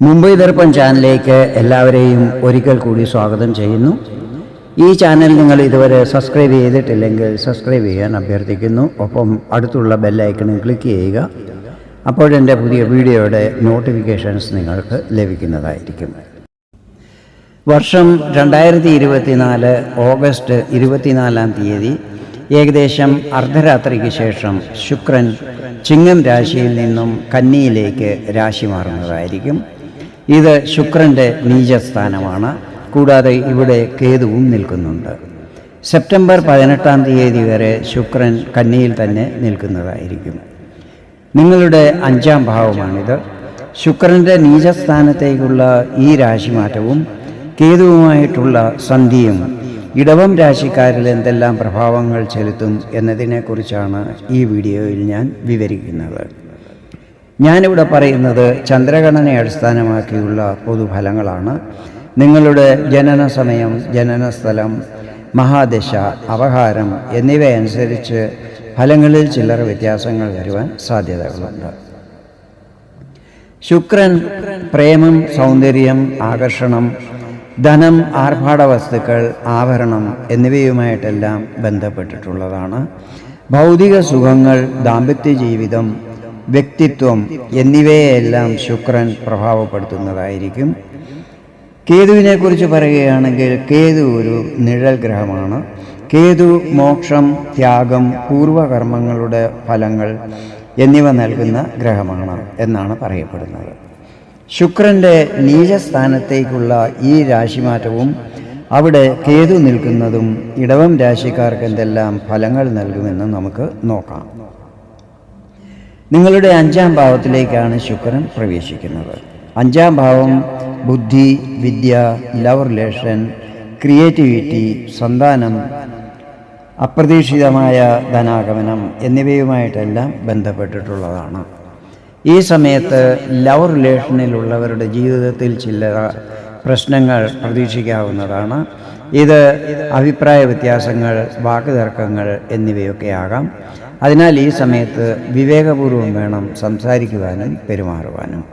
മുംബൈ ദർപ്പൺ ചാനലിലേക്ക് എല്ലാവരെയും ഒരിക്കൽ കൂടി സ്വാഗതം ചെയ്യുന്നു. ഈ ചാനൽ നിങ്ങൾ ഇതുവരെ സബ്സ്ക്രൈബ് ചെയ്തിട്ടില്ലെങ്കിൽ സബ്സ്ക്രൈബ് ചെയ്യാൻ അഭ്യർത്ഥിക്കുന്നു. ഒപ്പം അടുത്തുള്ള ബെല്ലൈക്കണിൽ ക്ലിക്ക് ചെയ്യുക. അപ്പോഴെന്റെ പുതിയ വീഡിയോയുടെ നോട്ടിഫിക്കേഷൻസ് നിങ്ങൾക്ക് ലഭിക്കുന്നതായിരിക്കും. വർഷം രണ്ടായിരത്തി ഇരുപത്തിനാല് ഓഗസ്റ്റ് ഇരുപത്തിനാലാം തീയതി ഏകദേശം അർദ്ധരാത്രിക്ക് ശേഷം ശുക്രൻ ചിങ്ങം രാശിയിൽ നിന്നും കന്നിയിലേക്ക് രാശി മാറുന്നതായിരിക്കും. ഇത് ശുക്രന്റെ നീചസ്ഥാനമാണ്. കൂടാതെ ഇവിടെ കേതുവും നിൽക്കുന്നുണ്ട്. സെപ്റ്റംബർ പതിനെട്ടാം തീയതി വരെ ശുക്രൻ കന്നിയിൽ തന്നെ നിൽക്കുന്നതായിരിക്കും. നിങ്ങളുടെ അഞ്ചാം ഭാവമാണിത്. ശുക്രന്റെ നീചസ്ഥാനത്തേക്കുള്ള ഈ രാശിമാറ്റവും കേതുവുമായിട്ടുള്ള സന്ധിയും ഇടവം രാശിക്കാരിൽ എന്തെല്ലാം പ്രഭാവങ്ങൾ ചെലുത്തും എന്നതിനെക്കുറിച്ചാണ് ഈ വീഡിയോയിൽ ഞാൻ വിവരിക്കുന്നത്. ഞാനിവിടെ പറയുന്നത് ചന്ദ്രഗണനയെ അടിസ്ഥാനമാക്കിയുള്ള പൊതുഫലങ്ങളാണ്. നിങ്ങളുടെ ജനന സമയം ജനന സ്ഥലം മഹാദശ അപഹാരം എന്നിവയനുസരിച്ച് ഫലങ്ങളിൽ ചില്ലറ വ്യത്യാസങ്ങൾ വരുവാൻ സാധ്യതകളുണ്ട്. ശുക്രൻ പ്രേമം സൗന്ദര്യം ആകർഷണം ധനം ആർഭാട വസ്തുക്കൾ ആഭരണം എന്നിവയുമായിട്ടെല്ലാം ബന്ധപ്പെട്ടിട്ടുള്ളതാണ്. ഭൗതിക സുഖങ്ങൾ ദാമ്പത്യ ജീവിതം വ്യക്തിത്വം എന്നിവയെല്ലാം ശുക്രൻ പ്രഭാവപ്പെടുത്തുന്നതായിരിക്കും. കേതുവിനെ കുറിച്ച് പറയുകയാണെങ്കിൽ കേതു ഒരു നിഴൽ ഗ്രഹമാണ്. കേതു മോക്ഷം ത്യാഗം പൂർവകർമ്മങ്ങളുടെ ഫലങ്ങൾ എന്നിവ നൽകുന്ന ഗ്രഹമാണ് എന്നാണ് പറയപ്പെടുന്നത്. ശുക്രന്റെ നീചസ്ഥാനത്തേക്കുള്ള ഈ രാശിമാറ്റവും അവിടെ കേതു നിൽക്കുന്നതും ഇടവം രാശിക്കാർക്ക് എന്തെല്ലാം ഫലങ്ങൾ നൽകുമെന്ന് നമുക്ക് നോക്കാം. നിങ്ങളുടെ അഞ്ചാം ഭാവത്തിലേക്കാണ് ശുക്രൻ പ്രവേശിക്കുന്നത്. അഞ്ചാം ഭാവം ബുദ്ധി വിദ്യ ലവ് റിലേഷൻ ക്രിയേറ്റിവിറ്റി സന്താനം അപ്രതീക്ഷിതമായ ധനാഗമനം എന്നിവയുമായിട്ടെല്ലാം ബന്ധപ്പെട്ടിട്ടുള്ളതാണ്. ഈ സമയത്ത് ലവ് റിലേഷനിലുള്ളവരുടെ ജീവിതത്തിൽ ചില പ്രശ്നങ്ങൾ പ്രതീക്ഷിക്കാവുന്നതാണ്. ഇത് അഭിപ്രായ വ്യത്യാസങ്ങൾ വാക്കുതർക്കങ്ങൾ എന്നിവയൊക്കെ ആകാം. അതിനാൽ ഈ സമയത്ത് വിവേകപൂർവം വേണം സംസാരിക്കുവാനും പെരുമാറുവാനും.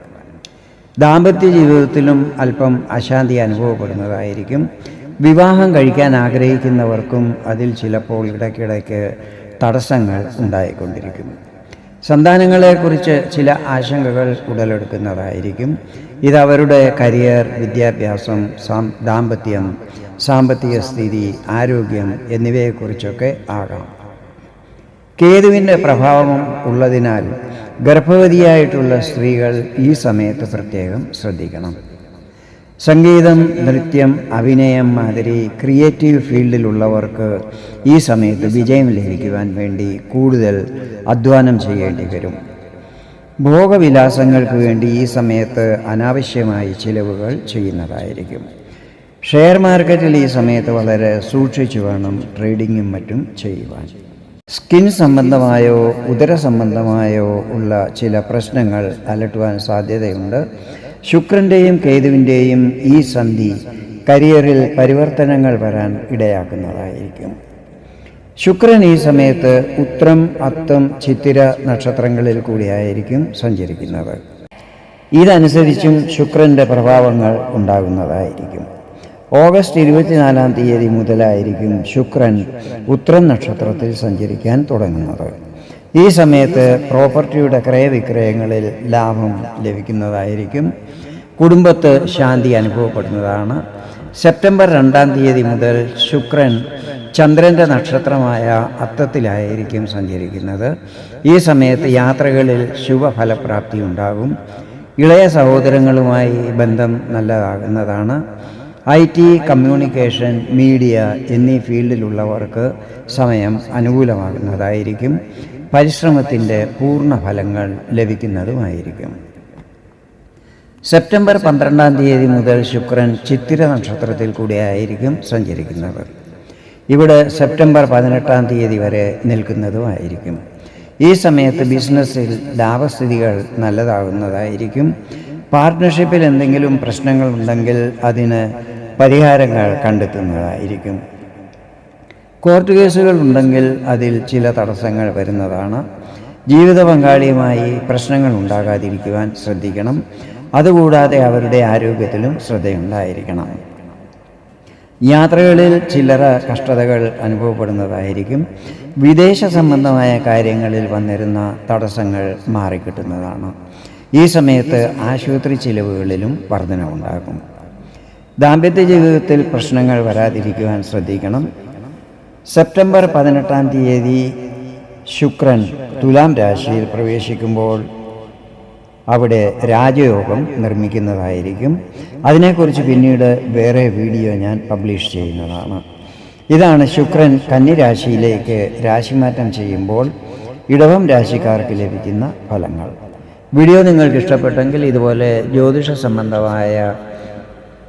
ദാമ്പത്യ ജീവിതത്തിലും അല്പം അശാന്തി അനുഭവപ്പെടുന്നതായിരിക്കും. വിവാഹം കഴിക്കാൻ ആഗ്രഹിക്കുന്നവർക്കും അതിൽ ചിലപ്പോൾ ഇടയ്ക്കിടയ്ക്ക് തടസ്സങ്ങൾ ഉണ്ടായിക്കൊണ്ടിരിക്കും. സന്താനങ്ങളെക്കുറിച്ച് ചില ആശങ്കകൾ ഉടലെടുക്കുന്നതായിരിക്കും. ഇത് അവരുടെ കരിയർ വിദ്യാഭ്യാസം ദാമ്പത്യം സാമ്പത്തിക സ്ഥിതി ആരോഗ്യം എന്നിവയെക്കുറിച്ചൊക്കെ ആകാം. കേതുവിന്റെ പ്രഭാവം ഉള്ളതിനാൽ ഗർഭവതിയായിട്ടുള്ള സ്ത്രീകൾ ഈ സമയത്ത് പ്രത്യേകം ശ്രദ്ധിക്കണം. സംഗീതം നൃത്യം അഭിനയം മാതിരി ക്രിയേറ്റീവ് ഫീൽഡിലുള്ളവർക്ക് ഈ സമയത്ത് വിജയം ലഭിക്കുവാൻ വേണ്ടി കൂടുതൽ അധ്വാനം ചെയ്യേണ്ടി വരും. ഭോഗവിലാസങ്ങൾക്ക് വേണ്ടി ഈ സമയത്ത് അനാവശ്യമായി ചിലവുകൾ ചെയ്യുന്നതായിരിക്കും. ഷെയർ മാർക്കറ്റിൽ ഈ സമയത്ത് വളരെ സൂക്ഷിച്ചു വേണം ട്രേഡിങ്ങും മറ്റും ചെയ്യുവാൻ. സ്കിൻ സംബന്ധമായോ ഉദര സംബന്ധമായോ ഉള്ള ചില പ്രശ്നങ്ങൾ അലട്ടുവാൻ സാധ്യതയുണ്ട്. ശുക്രന്റെയും കേതുവിന്റെയും ഈ സന്ധി കരിയറിൽ പരിവർത്തനങ്ങൾ വരാൻ ഇടയാക്കുന്നതായിരിക്കും. ശുക്രൻ ഈ സമയത്ത് ഉത്രം അത്തം ചിത്തിര നക്ഷത്രങ്ങളിൽ കൂടിയായിരിക്കും സഞ്ചരിക്കുന്നത്. ഇതനുസരിച്ചും ശുക്രന്റെ പ്രഭാവങ്ങൾ ഉണ്ടാകുന്നതായിരിക്കും. ഓഗസ്റ്റ് ഇരുപത്തിനാലാം തീയതി മുതലായിരിക്കും ശുക്രൻ ഉത്രം നക്ഷത്രത്തിൽ സഞ്ചരിക്കാൻ തുടങ്ങുന്നത്. ഈ സമയത്ത് പ്രോപ്പർട്ടിയുടെ ക്രയവിക്രയങ്ങളിൽ ലാഭം ലഭിക്കുന്നതായിരിക്കും. കുടുംബത്ത് ശാന്തി അനുഭവപ്പെടുന്നതാണ്. സെപ്റ്റംബർ രണ്ടാം തീയതി മുതൽ ശുക്രൻ ചന്ദ്രന്റെ നക്ഷത്രമായ അത്തത്തിലായിരിക്കും സഞ്ചരിക്കുന്നത്. ഈ സമയത്ത് യാത്രകളിൽ ശുഭഫലപ്രാപ്തി ഉണ്ടാകും. ഇളയ സഹോദരങ്ങളുമായി ബന്ധം നല്ലതാകുന്നതാണ്. ഐ ടി കമ്മ്യൂണിക്കേഷൻ മീഡിയ എന്നീ ഫീൽഡിലുള്ളവർക്ക് സമയം അനുകൂലമാകുന്നതായിരിക്കും. പരിശ്രമത്തിന്റെ പൂർണ ഫലങ്ങൾ ലഭിക്കുന്നതുമായിരിക്കും. സെപ്റ്റംബർ പന്ത്രണ്ടാം തീയതി മുതൽ ശുക്രൻ ചിത്തിര നക്ഷത്രത്തിൽ കൂടിയായിരിക്കും സഞ്ചരിക്കുന്നത്. ഇവിടെ സെപ്റ്റംബർ പതിനെട്ടാം തീയതി വരെ നിൽക്കുന്നതുമായിരിക്കും. ഈ സമയത്ത് ബിസിനസ്സിൽ ലാഭസ്ഥിതികൾ നല്ലതാകുന്നതായിരിക്കും. പാർട്ട്ണർഷിപ്പിൽ എന്തെങ്കിലും പ്രശ്നങ്ങൾ ഉണ്ടെങ്കിൽ അതിന് പരിഹാരങ്ങൾ കണ്ടെത്തുന്നതായിരിക്കും. കോർട്ട് കേസുകൾ ഉണ്ടെങ്കിൽ അതിൽ ചില തടസ്സങ്ങൾ വരുന്നതാണ്. ജീവിത പങ്കാളിയുമായി പ്രശ്നങ്ങൾ ഉണ്ടാകാതിരിക്കുവാൻ ശ്രദ്ധിക്കണം. അതുകൂടാതെ അവരുടെ ആരോഗ്യത്തിലും ശ്രദ്ധയുണ്ടായിരിക്കണം. യാത്രകളിൽ ചില്ലറ കഷ്ടതകൾ അനുഭവപ്പെടുന്നതായിരിക്കും. വിദേശ സംബന്ധമായ കാര്യങ്ങളിൽ വന്നിരുന്ന തടസ്സങ്ങൾ മാറിക്കിട്ടുന്നതാണ്. ഈ സമയത്ത് ആശുപത്രി ചിലവുകളിലും വർധനവുണ്ടാകും. ദാമ്പത്യ ജീവിതത്തിൽ പ്രശ്നങ്ങൾ വരാതിരിക്കുവാൻ ശ്രദ്ധിക്കണം. സെപ്റ്റംബർ പതിനെട്ടാം തീയതി ശുക്രൻ തുലാം രാശിയിൽ പ്രവേശിക്കുമ്പോൾ അവിടെ രാജയോഗം നിർമ്മിക്കുന്നതായിരിക്കും. അതിനെക്കുറിച്ച് പിന്നീട് വേറെ വീഡിയോ ഞാൻ പബ്ലിഷ് ചെയ്യുന്നതാണ്. ഇതാണ് ശുക്രൻ കന്നിരാശിയിലേക്ക് രാശിമാറ്റം ചെയ്യുമ്പോൾ ഇടവം രാശിക്കാർക്ക് ലഭിക്കുന്ന ഫലങ്ങൾ. വീഡിയോ നിങ്ങൾക്ക് ഇഷ്ടപ്പെട്ടെങ്കിൽ ഇതുപോലെ ജ്യോതിഷ സംബന്ധമായ